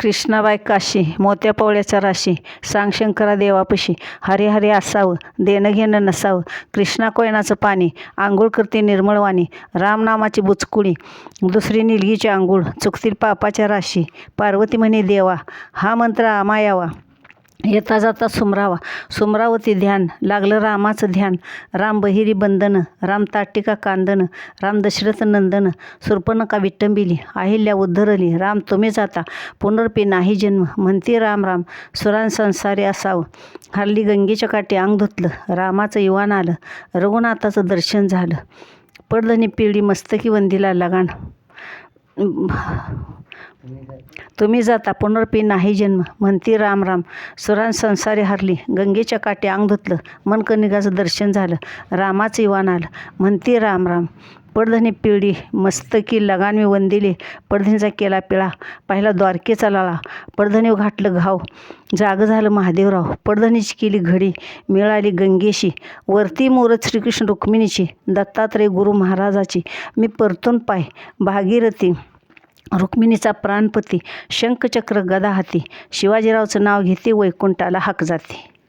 कृष्णाबाई काशी मोत्या पवळ्याचा राशी सांग शंकरा देवापशी हरे हरे असावं देणं घेणं नसावं कृष्णा कोयनाचं पाणी आंघोळ करते निर्मळवाणी रामनामाची बुचकुळी दुसरी निलगीची आंघोळ चुकतील पापाच्या राशी पार्वती म्हणे देवा हा मंत्र आमायावा येता जाता सुमरावा. सुमरावती ध्यान लागलं रामाचं ध्यान राम बहिरी बंधन राम ताटिका कांदन राम दशरथ नंदन सुर्पणका विटंबिली अहिल्या उद्धरली राम तुम्ही जाता पुनर्पी नाही जन्म म्हणती राम राम सुरान संसारी असावं. हरली गंगेच्या काठी अंग धुतलं रामाचं युवान आलं रघुनाथाचं दर्शन झालं. पडधनी पिढी मस्तकी वंदीला लगान. तुम्ही जाता पुनर्पी नाही जन्म. म्हणती राम राम. सुरान संसारी हरली. गंगेच्या काठी अंग धुतलं. मनकनिकाचं दर्शन झालं. रामाचं इवान आलं. म्हणती राम राम. पडधनी पिढी मस्तकी लगान मी वंदिले. पडधनीचा केला पिळा. पाहिला द्वारकेचा लाळा. पडधनी घाटलं घाव. जाग झालं महादेवराव. पडधनीची केली घडी. मिळाली गंगेशी. वरती मोरत श्रीकृष्ण रुक्मिणीची. दत्तात्रय गुरु महाराजाची. मी परतून पाय. भागीरथी रुक्मिणीचा प्राणपती शंखचक्र गदा हाती. शिवाजीरावचं नाव घेते वैकुंठाला हाक जाते.